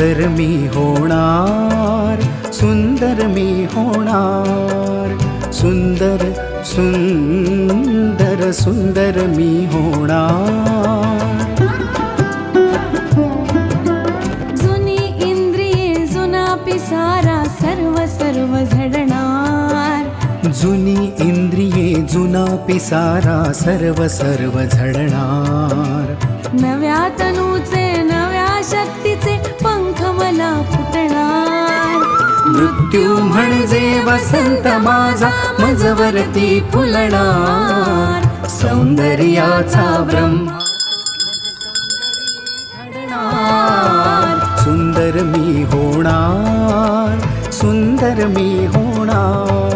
मी होणार सुंदर मी होणार सुंदर सुंदर सुंदर मी होणार. जुनी इंद्रिये जुना पिसारा सर्व सर्व झडणार. जुनी इंद्रिये जुना पिसारा सर्व सर्व झडणार. नव्या तनूचे मृत्यू म्हणजे वसंत माझा मजवरती फुलणार सौंदर्याचा ब्रह्मा. सुंदर मी होणार सुंदर मी होणार.